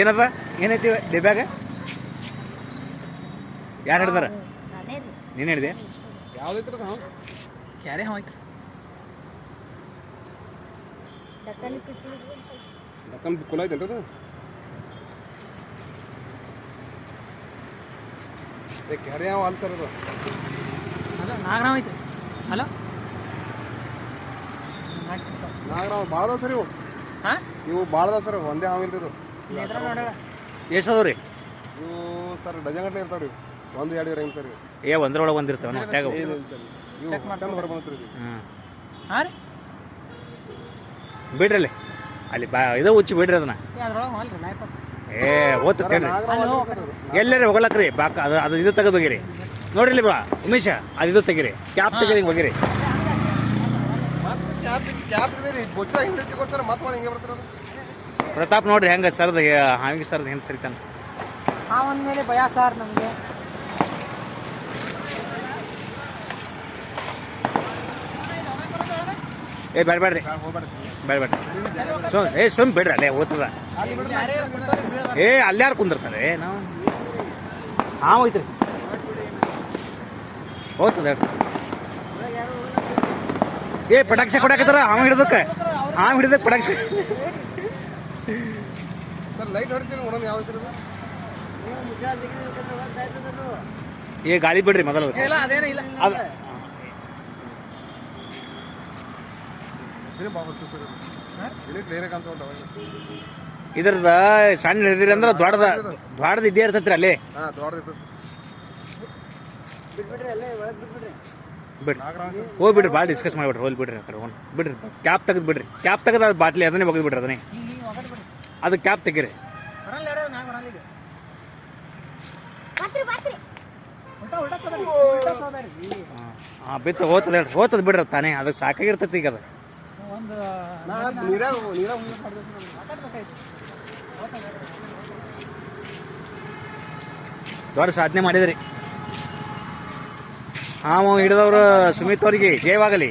ಏನದ? ಏನೈತಿ ಡಿಬ್ಯಾಗ? ಯಾರು ಹಿಡ್ದಾರ? ನೀನು ಹಿಡ್ದೆ? ಯಾವ್ದೈತ್ರಿ ಅದು ಹಾವು? ಕ್ಯಾರೆ ಹೋಯ್ತು ದಕ್ಕನ್ ಕುಲ ಐತಲ್ರಿ ಅದು? ಕ್ಯಾರೆ ಯಾವ ಸರ್ ಅದು. ನಾಗರಾವ್ ಐತ್ರಿ. ಹಲೋ. ನಾಗರಾವ್ ಭಾಳ ಅದಾವ ಹೋಗಿ ಹಾಂ? ಇವು ಭಾಳ ಅದಾವ ಸರ್ ಒಂದೇ ಹಾವು ಇಲ್ರಿ ಇದು. ಎಷ್ಟು ಅದಾವ ರೀ? ಇವು ಸರ್ ಡಜನ್ ಗಟ್ಟಲೆ ಇರ್ತಾವ್ರಿ ಒಂದು ಎರಡು ಇರಂಗಿಲ್ಲ ಸರ್ ಏ ಒಂದ್ರೊಳಗೆ ಒಂದಿರ್ತಾವ ಹೊಟ್ಯಾಗ ಇವು. ಹ್ಞೂ ಹಾಂ ರೀ. ಬಿಡ್ರಿ ಅಲ್ಲಿ. ಅಲ್ಲಿ ಬಾ ಇದು ಉಚ್ಚಿ ಬಿಡ್ರಿ ಅದನ್ನ. ಏ ಓದ್ತೇನೆ ಎಲ್ಲರೇ. ಹೋಗ್ಲಕ್ರಿ ಬಾಕ ಅದು ಅದು ಇದು ತೆಗೆದು ಹೋಗಿರಿ. ನೋಡ್ರಿ ಬಾ ಉಮೇಶ ಅದು ಇದು ತೆಗಿರಿ. ಕ್ಯಾಪ್ ತೆಗೀರಿ ಹಿಂಗೆ ಹೋಗಿರಿ ಕ್ಯಾಪ್ ಕ್ಯಾಪ್ ಇದೆ ರೀ ಬೊಚ್ಚ ಹಿಂದೆ ಕೊಡ್ತಾರೆ ಮತ್ತೆ ಮಾಡಿ ಹಿಂಗೆ ಬರ್ತಾರೆ ಅದು ಪ್ರತಾಪ್ ನೋಡ್ರಿ ಹೆಂಗ ಸರ್ದ ಹಾವಿಗೆ ಸರ್ದ ಹೆಂಗೆ ಸರಿತಾನ? ಒಂದ್ ಮೇಲೆ ಭಯ ಸರ್ ನಮಗೆ. ಏ ಬೇಡ ಬೇಡ್ರಿ. ಬೇಡ ಬೇಡ ಸೊ ಏ ಸುಮ್ ಬಿಡ್ರಿ ಅಲ್ಲೇ ಓದ್ತದ. ಏ ಅಲ್ಲಾರು ಕುಂದಿರ್ತಾರೆ ನಾವು ಹಾಂ ರೀ ಓದ್ತದ ಏ ಪಟಾಕ್ಷಿ ಕೊಡಾಕತ್ತಾರ ಹಾವು ಹಿಡಿದಕ್ಕೆ? ಆಮ್ ಹಿಡಿದ ಪಡಾಕ್ಷಿ ಸರ್ ಲೈಟ್ ಹೊಡಿತೀರಿ ನೋಡೋಣ ಯಾವ ಐತ್ರಿ ಏ ಗಾಳಿ ಬಿಡ್ರಿ ಮೊದಲು. ಇದ್ರದ ಸಣ್ಣ ಹಿಡಿದಿರಿ ಅಂದ್ರ ದೊಡ್ಡದ ದೊಡ್ಡದ ಇದ್ದೇ ಇರ್ತೈತ್ರಿ ಅಲ್ಲಿ. ಹಾಂ ಅಲ್ಲೇ ನಾಗರಾವ್ ಸರ್ ಹೋಗಿ ಬಿಡ್ರಿ ಭಾಳ ಡಿಸ್ಕಸ್ ಮಾಡಿಬಿಡ್ರಿ ಹೋಗಿ ಬಿಡ್ರಿ ಕಡೆ ಬಿಡ್ರಿ ಕ್ಯಾಪ್ ತೆಗೆದು ಬಿಡ್ರಿ. ಕ್ಯಾಪ್ ತೆಗೆದು ಅದು ಬಾಟ್ಲಿ ಅದನ್ನೇ ಒಗೆದು ಬಿಡ್ರಿ ಅದನ್ನೇ. ಬಿಡ್ರಿ ಅದು ಕ್ಯಾಪ್ ತೆಗೀರಿ. ಹಾಂ ಬಿತ್ತು ಹೋತದ ಹೇಳ್ರಿ. ಹೋತದ ಬಿಡ್ರಿ ತಾನೇ. ಅದಕ್ಕೆ ಸಾಕಾಗಿರ್ತೈತಿ ಈಗ ಅದು. ದೊಡ್ಡ ಸಾಧನೆ ಮಾಡಿದ್ರಿ. ಹಾಂ ಹಿಡಿದವ್ರು ಸುಮಿತ್ ಅವರಿಗೆ ಜಯವಾಗಲಿ.